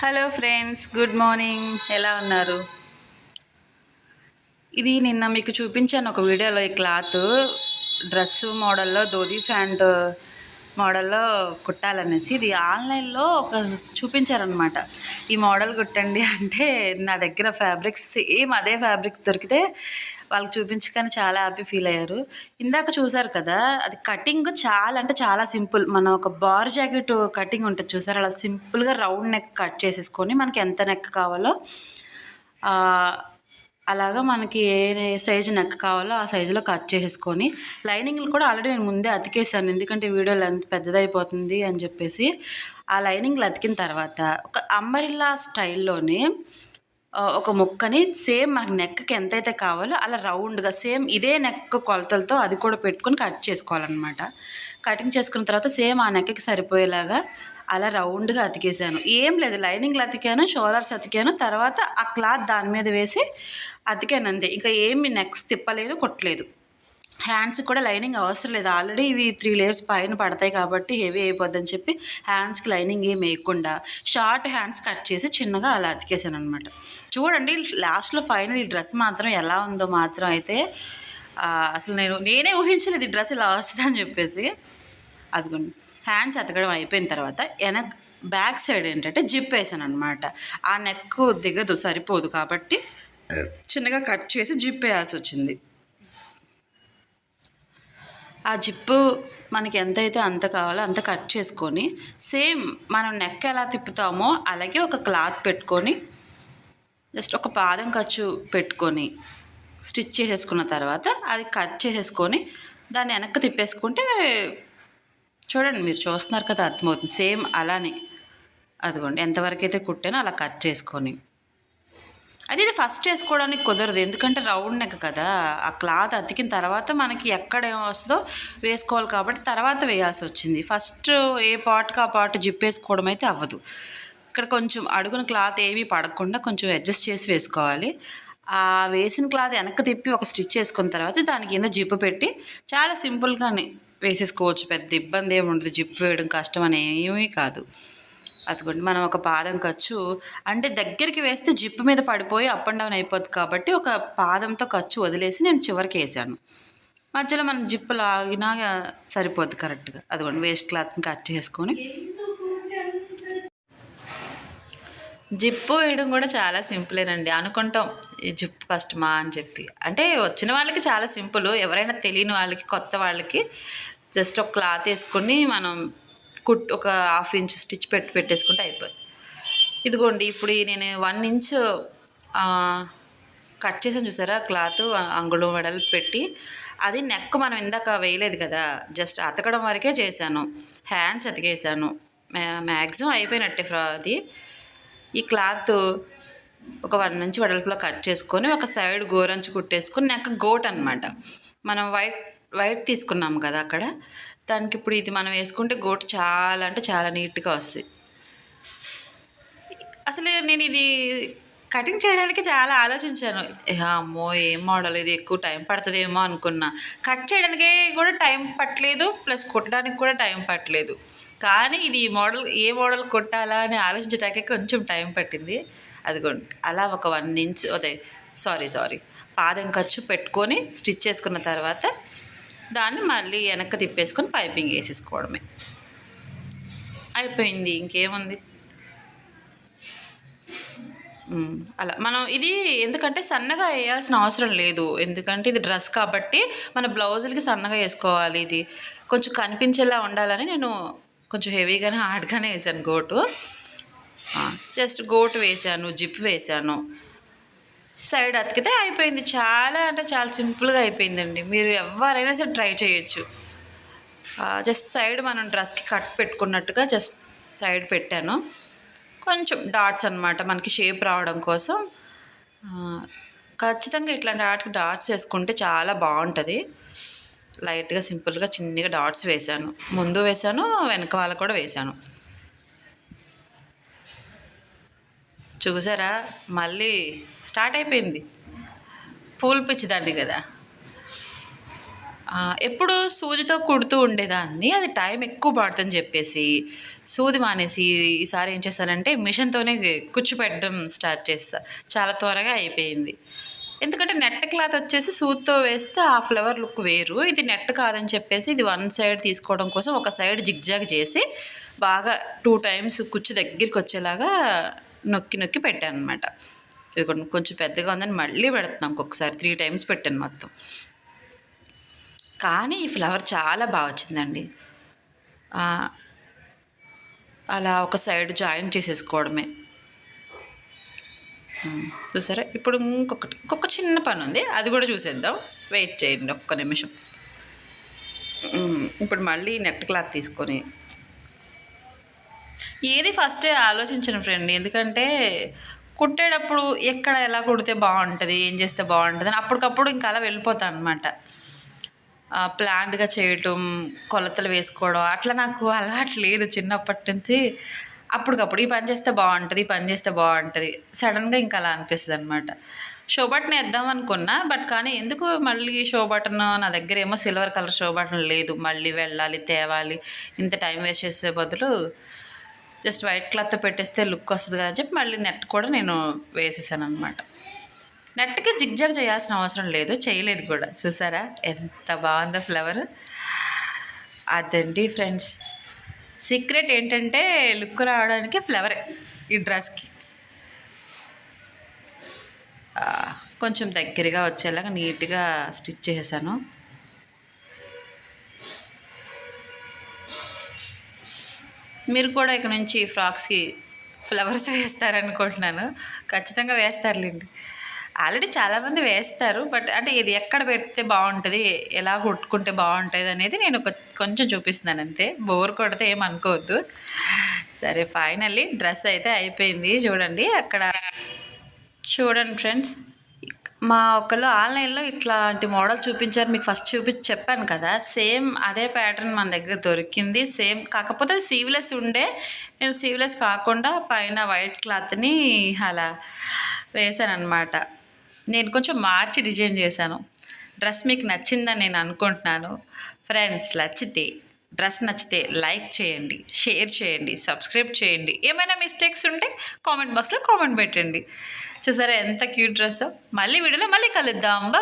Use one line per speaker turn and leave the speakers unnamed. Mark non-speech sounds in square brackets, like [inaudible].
Hello friends good morning ఎలా ఉన్నారు? ఇది నిన్న మీకు చూపించాను ఒక వీడియోలో ఈ క్లాత్ డ్రెస్ మోడల్లో ధోతి ప్యాంటు మోడల్లో కుట్టాలనేసి ఇది ఆన్లైన్లో ఒక చూపించారనమాట ఈ మోడల్ కుట్టండి అంటే నా దగ్గర ఫ్యాబ్రిక్స్ సేమ్ అదే ఫ్యాబ్రిక్స్ దొరికితే వాళ్ళకి చూపించకని చాలా హ్యాపీ ఫీల్ అయ్యారు. ఇందాక చూసారు కదా అది కటింగ్ చాలా అంటే చాలా సింపుల్. మనం ఒక బార్ జాకెట్ కటింగ్ ఉంటుంది చూసారు? అలా సింపుల్గా రౌండ్ నెక్ కట్ చేసేసుకొని మనకి ఎంత నెక్ కావాలో అలాగా మనకి ఏ సైజు నెక్ కావాలో ఆ సైజులో కట్ చేసేసుకొని లైనింగ్లు కూడా ఆల్రెడీ నేను ముందే అతికేసాను ఎందుకంటే వీడియో లెంత్ పెద్దదైపోతుంది అని చెప్పేసి ఆ లైనింగ్లు అతికిన తర్వాత ఒక అంబరిల్లా స్టైల్లోనే ఒక ముక్కని సేమ్ మనకి నెక్కి ఎంతైతే కావాలో అలా రౌండ్గా సేమ్ ఇదే నెక్ కొలతలతో అది కూడా పెట్టుకొని కట్ చేసుకోవాలన్నమాట. కటింగ్ చేసుకున్న తర్వాత సేమ్ ఆ నెక్కి సరిపోయేలాగా అలా రౌండ్గా అతికేసాను ఏం లేదు. లైనింగ్లు అతికాను షోలర్స్ అతికాను తర్వాత ఆ క్లాత్ దాని మీద వేసి అతికాను అంతే ఇంకా ఏమి నెక్స్ తిప్పలేదు కొట్టలేదు. హ్యాండ్స్ కూడా లైనింగ్ అవసరం లేదు. ఆల్రెడీ ఇవి త్రీ లేయర్స్ పైన పడతాయి కాబట్టి హెవీ అయిపోద్దని చెప్పి హ్యాండ్స్కి లైనింగ్ ఏం వేయకుండా షార్ట్ హ్యాండ్స్ కట్ చేసి చిన్నగా అలా అతికేసాను అనమాట చూడండి లాస్ట్లో ఫైనల్ ఈ డ్రెస్ మాత్రం ఎలా ఉందో మాత్రం అయితే అసలు నేను నేనే ఊహించలేదు ఈ డ్రెస్ ఇలా వస్తుందని చెప్పేసి. అదిగోండి. హ్యాండ్స్ అతకడం అయిపోయిన తర్వాత వెనక్ బ్యాక్ సైడ్ ఏంటంటే జిప్ వేసాను అనమాట ఆ నెక్ దిగదు సరిపోదు కాబట్టి చిన్నగా కట్ చేసి జిప్ వేయాల్సి వచ్చింది ఆ జిప్పు మనకి ఎంతైతే అంత కావాలో అంత కట్ చేసుకొని సేమ్ మనం నెక్ ఎలా తిప్పుతామో అలాగే ఒక క్లాత్ పెట్టుకొని జస్ట్ ఒక పాదం ఖర్చు పెట్టుకొని స్టిచ్ చేసేసుకున్న తర్వాత అది కట్ చేసేసుకొని దాన్ని వెనక్కి తిప్పేసుకుంటే చూడండి మీరు చూస్తున్నారు కదా అర్థమవుతుంది. సేమ్ అలానే. అదిగోండి ఎంతవరకు అయితే కుట్టానో అలా కట్ చేసుకొని. అది ఇది ఫస్ట్ వేసుకోవడానికి కుదరదు ఎందుకంటే రౌండ్ నెక్ కదా. ఆ క్లాత్ అతికిన తర్వాత మనకి ఎక్కడ ఏం వస్తుందో వేసుకోవాలి కాబట్టి తర్వాత వేయాల్సి వచ్చింది. ఫస్ట్ ఏ పార్ట్కి ఆ పార్ట్ జిప్ వేసుకోవడం అయితే అవ్వదు. ఇక్కడ కొంచెం అడుగున క్లాత్ ఏమీ పడకుండా కొంచెం అడ్జస్ట్ చేసి వేసుకోవాలి. ఆ వేసిన క్లాత్ వెనక్కి తిప్పి ఒక స్టిచ్ చేసుకున్న తర్వాత దాని కింద జిప్ పెట్టి చాలా సింపుల్గానే వేసేసుకోవచ్చు పెద్ద ఇబ్బంది ఏమి ఉండదు. జిప్ వేయడం కష్టం అనేమీ కాదు. అదిగోండి మనం ఒక పాదం ఖర్చు అంటే దగ్గరికి వేస్తే జిప్పు మీద పడిపోయి అప్ అండ్ డౌన్ అయిపోద్ది కాబట్టి ఒక పాదంతో ఖర్చు వదిలేసి నేను చివరికి వేసాను. మధ్యలో మనం జిప్పు లాగినా సరిపోద్ది కరెక్ట్గా అదిగోండి వేస్ట్ క్లాత్ని కట్ చేసుకొని జిప్పు వేయడం కూడా చాలా సింపులేనండి అనుకుంటాం ఈ జిప్పు కష్టమా? అని చెప్పి. అంటే వచ్చిన వాళ్ళకి చాలా సింపుల్. ఎవరైనా తెలియని వాళ్ళకి కొత్త వాళ్ళకి జస్ట్ ఒక క్లాత్ వేసుకొని మనం కుట్ ఒక హాఫ్ ఇంచ్ స్టిచ్ పెట్టి పెట్టేసుకుంటే అయిపోద్ది. ఇదిగోండి ఇప్పుడు ఈ నేను వన్ ఇంచ్ కట్ చేసాను చూసారా? క్లాత్ అంగుళం వెడలు పెట్టి. అది నెక్ మనం ఇందాక వేయలేదు కదా జస్ట్ అతకడం వరకే చేశాను. హ్యాండ్స్ అతికేసాను మ్యాక్సిమం అయిపోయినట్టే ఫ్రా అది. ఈ క్లాత్ ఒక వన్ నుంచి వెడల్పులో కట్ చేసుకొని ఒక సైడ్ గోరంచి కుట్టేసుకొని నెక్ గోట్ అనమాట మనం వైట్ వైట్ తీసుకున్నాం కదా అక్కడ. దానికి ఇప్పుడు ఇది మనం వేసుకుంటే గోట్ చాలా అంటే చాలా నీట్గా వస్తుంది అసలు నేను ఇది కటింగ్ చేయడానికి చాలా ఆలోచించాను. అమ్మో ఏం మోడల్ ఇది? ఎక్కువ టైం పడుతుందేమో అనుకున్నా. కట్ చేయడానికి కూడా టైం పట్టలేదు ప్లస్ కుట్టడానికి కూడా టైం పట్టలేదు. కానీ ఇది ఈ మోడల్ ఏ మోడల్ కొట్టాలా అని ఆలోచించడానికి కొంచెం టైం పట్టింది. అదిగో అలా ఒక వన్ ఇంచ్ అదే సారీ సారీ పాదం ఖర్చు పెట్టుకొని స్టిచ్ చేసుకున్న తర్వాత దాన్ని మళ్ళీ వెనక్కి తిప్పేసుకొని పైపింగ్ వేసేసుకోవడమే. అయిపోయింది ఇంకేముంది? అలా మనం ఇది ఎందుకంటే సన్నగా వేయాల్సిన అవసరం లేదు. ఎందుకంటే ఇది డ్రెస్ కాబట్టి మన బ్లౌజులకి సన్నగా వేసుకోవాలి ఇది. కొంచెం కనిపించేలా ఉండాలని నేను కొంచెం హెవీగానే హార్డ్గానే వేసాను గోటు. జస్ట్ గోటు వేసాను జిప్ వేసాను. సైడ్ అతికితే అయిపోయింది. చాలా అంటే చాలా సింపుల్గా అయిపోయిందండి. మీరు ఎవరైనా సరే ట్రై చేయొచ్చు. జస్ట్ సైడ్ మనం డ్రెస్కి కట్ పెట్టుకున్నట్టుగా జస్ట్ సైడ్ పెట్టాను. కొంచెం డాట్స్ అన్నమాట మనకి షేప్ రావడం కోసం. ఖచ్చితంగా ఇట్లాంటి వాటికి డాట్స్ వేసుకుంటే చాలా బాగుంటుంది. లైట్గా సింపుల్గా చిన్నగా డాట్స్ వేశాను. ముందు వేశాను వెనక వాళ్ళ కూడా వేశాను. చూసారా? మళ్ళీ స్టార్ట్ అయిపోయింది. పూల్ పిచ్చిదాన్ని కదా. ఎప్పుడు సూదితో కుడుతూ ఉండేదాన్ని అది టైం ఎక్కువ పడుతుందని చెప్పేసి సూది మానేసి ఈసారి ఏం చేస్తానంటే మిషన్తోనే కుచ్చు పెట్టడం స్టార్ట్ చేస్తా. చాలా త్వరగా అయిపోయింది. ఎందుకంటే నెట్ క్లాత్ వచ్చేసి సూత్తో వేస్తే ఆ ఫ్లవర్ లుక్ వేరు. ఇది నెట్ కాదని చెప్పేసి ఇది వన్ సైడ్ తీసుకోవడం కోసం ఒక సైడ్ జిగ్జాగ్ చేసి బాగా టూ టైమ్స్ కుచ్చు దగ్గరికి వచ్చేలాగా నొక్కి నొక్కి పెట్టాను అనమాట ఇది కొంచెం- పెద్దగా ఉందని మళ్ళీ పెడుతున్నాం. ఇంకొకసారి త్రీ టైమ్స్ పెట్టాను మొత్తం. కానీ ఈ ఫ్లవర్ చాలా బాగా వచ్చిందండి. అలా ఒక సైడ్ జాయిన్ చేసేసుకోవడమే. చూసారా? ఇప్పుడు ఇంకొకటి. ఇంకొక చిన్న పని ఉంది. అది కూడా చూసేద్దాం. వెయిట్ చేయండి ఒక్క నిమిషం. ఇప్పుడు మళ్ళీ నెట్ క్లాత్ తీసుకొని. ఏది ఫస్ట్ ఆలోచించను ఫ్రెండ్ ఎందుకంటే కుట్టేటప్పుడు ఎక్కడ ఎలా కుడితే బాగుంటుంది ఏం చేస్తే బాగుంటుంది అని అప్పటికప్పుడు ఇంకా అలా వెళ్ళిపోతాను అనమాట ప్లాన్డ్గా చేయటం కొలతలు వేసుకోవడం అట్లా నాకు అలవాటు లేదు చిన్నప్పటి నుంచి. అప్పటికప్పుడు ఈ పని చేస్తే బాగుంటుంది ఈ పని చేస్తే బాగుంటుంది. సడన్గా ఇంకా అలా అనిపిస్తుంది అనమాట షో బటన్ వేద్దాం అనుకున్నా బట్ కానీ ఎందుకు మళ్ళీ షో బటన్ నా దగ్గర ఏమో సిల్వర్ కలర్ షో బటన్ లేదు. మళ్ళీ వెళ్ళాలి తేవాలి ఇంత టైం వేస్ట్ చేసే బదులు జస్ట్ వైట్ క్లాత్ పెట్టేస్తే లుక్ వస్తుంది కదా అని చెప్పి మళ్ళీ నెట్ కూడా నేను వేసేసాను అనమాట నెట్కి జిగ్జాగ్ చేయాల్సిన అవసరం లేదు చేయలేదు కూడా. చూసారా? ఎంత బాగుందో ఫ్లవర్ అదండి ఫ్రెండ్స్ సీక్రెట్ ఏంటంటే లుక్ రావడానికి ఫ్లవరే ఈ డ్రెస్కి. కొంచెం దగ్గరగా వచ్చేలాగా నీట్గా స్టిచ్ చేశాను. మీరు కూడా ఇక నుంచి ఫ్రాక్స్కి ఫ్లవర్స్ [laughs] వేస్తారనుకుంటున్నాను. ఖచ్చితంగా వేస్తారులేండి. ఆల్రెడీ చాలామంది వేస్తారు బట్ అంటే ఇది ఎక్కడ పెడితే బాగుంటుంది ఎలా కొట్టుకుంటే బాగుంటుంది అనేది నేను కొంచెం చూపిస్తున్నాను అంతే. బోర్ కొడితే ఏం అనుకోవద్దు. సరే ఫైనల్లీ డ్రెస్ అయితే అయిపోయింది చూడండి. అక్కడ చూడండి ఫ్రెండ్స్ మా ఒకళ్ళు ఆన్లైన్లో ఇట్లాంటి మోడల్ చూపించారు మీకు ఫస్ట్ చూపించి చెప్పాను కదా. సేమ్ అదే ప్యాటర్న్ మన దగ్గర దొరికింది సేమ్ కాకపోతే సీవ్లెస్ ఉండే నేను సీవ్లెస్ కాకుండా పైన వైట్ క్లాత్ని అలా వేసాను అనమాట నేను కొంచెం మార్చి డిజైన్ చేశాను. డ్రెస్ మీకు నచ్చిందని నేను అనుకుంటున్నాను. ఫ్రెండ్స్ నచ్చితే డ్రెస్ నచ్చితే లైక్ చేయండి షేర్ చేయండి సబ్స్క్రైబ్ చేయండి. ఏమైనా మిస్టేక్స్ ఉంటే కామెంట్ బాక్స్లో కామెంట్ పెట్టండి. చూసారా ఎంత క్యూట్ డ్రెస్? మళ్ళీ వీడియోలో మళ్ళీ కలుద్దాం.